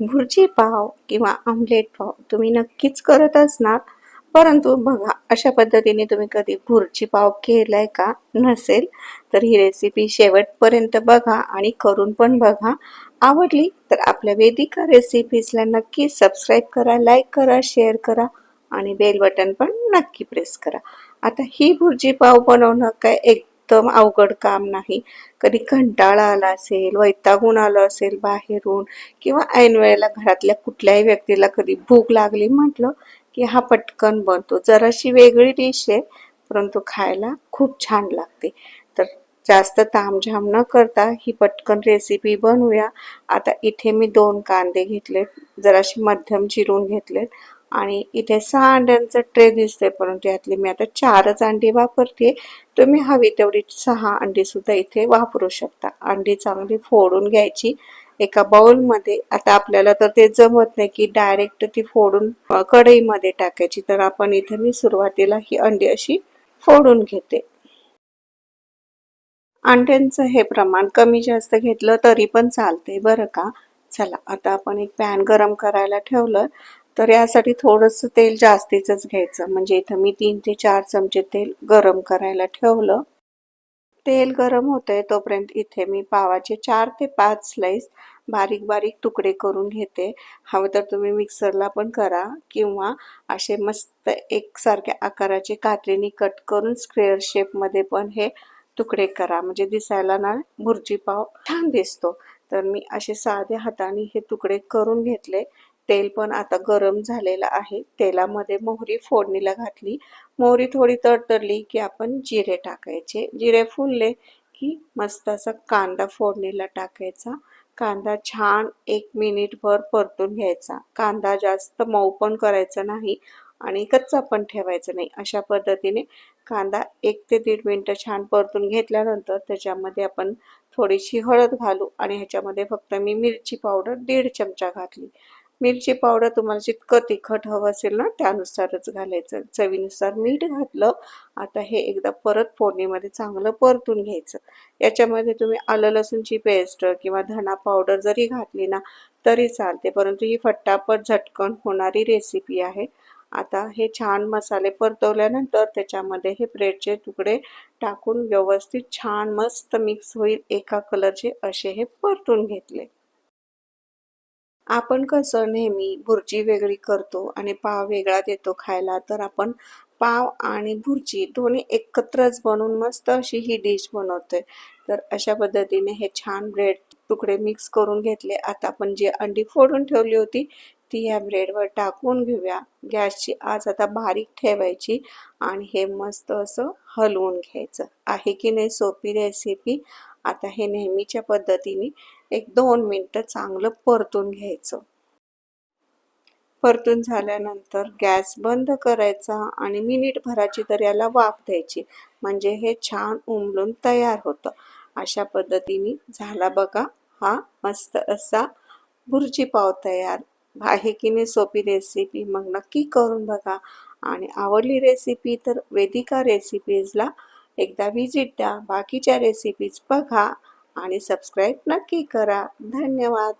भुर्जी पाव किंवा आमलेट पाव तुम्ही नक्कीच करत असणार. परंतु बघा अशा पद्धतीने तुम्ही कधी भुर्जी पाव केलाय का नसेल तर ही रेसिपी शेवटपर्यंत बघा आणि करून पण बघा. आवडली तर आपल्या वेदिका रेसिपीजला नक्की सबस्क्राईब करा लाईक करा शेअर करा आणि बेल बटन पण नक्की प्रेस करा. आता ही भुर्जी पाव बनवणं काय एक एकदम अवघड काम नाही. कधी कंटाळा आला असेल वैतागून आलं असेल बाहेरून किंवा ऐन वेळेला घरातल्या कुठल्याही व्यक्तीला कधी भूक लागली म्हटलं की हा पटकन बनतो. जराशी वेगळी डिश आहे परंतु खायला खूप छान लागते. तर जास्त तामझाम न करता ही पटकन रेसिपी बनवूया. आता इथे मी दोन कांदे घेतलेत. जराशी मध्यम चिरून घेतलेत. आणि इथे सहा अंड्यांचा ट्रे दिसतोय परंतु यातले मी आता चारच अंडी वापरते. तुम्ही हवी तेवढी सहा अंडी सुद्धा इथे वापरू शकता. अंडी चांगली फोडून घ्यायची. एका बाउलमध्ये आता आपल्याला तर ते जमत नाही की डायरेक्ट ती फोडून कढईमध्ये टाकायची. तर आपण इथे मी सुरुवातीला ही अंडी अशी फोडून घेते. अंड्यांचं हे प्रमाण कमी जास्त घेतलं तरी पण चालते बरं का? चला आता आपण एक पॅन गरम करायला ठेवलं. तर यासाठी थोडंसं तेल जास्तीचंच घ्यायचं. म्हणजे इथं मी तीन ते चार चमचे तेल गरम करायला ठेवलं. तेल गरम होतंय तोपर्यंत इथे मी पावाचे चार ते पाच स्लाइस बारीक बारीक तुकडे करून घेते. हवं तर तुम्ही मिक्सरला पण करा किंवा असे मस्त एकसारख्या आकाराचे कात्रीने कट करून स्क्वेअर शेपमध्ये पण हे तुकडे करा. म्हणजे दिसायला ना भुर्जी पाव छान दिसतो. तर मी असे साध्या हाताने हे तुकडे करून घेतले. तेल पण आता गरम झालेलं आहे. तेलामध्ये मोहरी फोडणीला घातली. मोहरी थोडी तडतडली की आपण जिरे टाकायचे. जिरे फुलले की मस्त असा कांदा फोडणीला टाकायचा. कांदा छान एक मिनिटभर परतून घ्यायचा. कांदा जास्त मऊ पण करायचा नाही आणि कच्चा पण ठेवायचा नाही. अशा पद्धतीने कांदा एक ते दीड मिनटं छान परतून घेतल्यानंतर त्याच्यामध्ये आपण थोडीशी हळद घालू आणि ह्याच्यामध्ये फक्त मी मिरची पावडर दीड चमचा घातली. मिरची पावडर तुम्हाला जितकं तिखट हवं असेल ना त्यानुसारच घालायचं. चवीनुसार मीठ घातलं आता हे एकदा परत फोडणीमध्ये चांगलं परतून घ्यायचं. याच्यामध्ये तुम्ही आलं लसूणची पेस्ट किंवा धना पावडर जरी घातली ना तरी चालते. परंतु ही फटाफट झटकन होणारी रेसिपी आहे. आता हे छान मसाले परतवल्यानंतर त्याच्यामध्ये हे ब्रेडचे तुकडे टाकून व्यवस्थित छान मस्त मिक्स होईल एका कलरचे असे हे परतून घेतले. आपण कसं नेहमी भुर्जी वेगळी करतो आणि पाव वेगळा देतो खायला तर आपण पाव आणि भुर्जी दोन्ही एकत्रच बनवून मस्त अशी ही डिश बनवतोय. तर अशा पद्धतीने हे छान ब्रेड तुकडे मिक्स करून घेतले. आता आपण जी अंडी फोडून ठेवली होती ती या ब्रेडवर टाकून घेऊया. गॅसची आज आता बारीक ठेवायची आणि हे मस्त असं हलवून घ्यायचं. आहे की नाही सोपी रेसिपी आता हे नेहमीच्या पद्धतीने एक दोन मिनटं चांगलं परतून घ्यायचं. परतून झाल्यानंतर गॅस बंद करायचा आणि मिनिटभराची तर याला वाफ द्यायची. म्हणजे हे छान उमलून तयार होतं. अशा पद्धतीने झाला बघा हा मस्त असा भुर्जी पाव तयार. आहे की नाही सोपी रेसिपी मग नक्की करून बघा. आणि आवडली रेसिपी तर वेदिका रेसिपीजला एकदा व्हिजिट द्या बाकीच्या रेसिपीज बघा आणि सबस्क्राईब नक्की करा. धन्यवाद.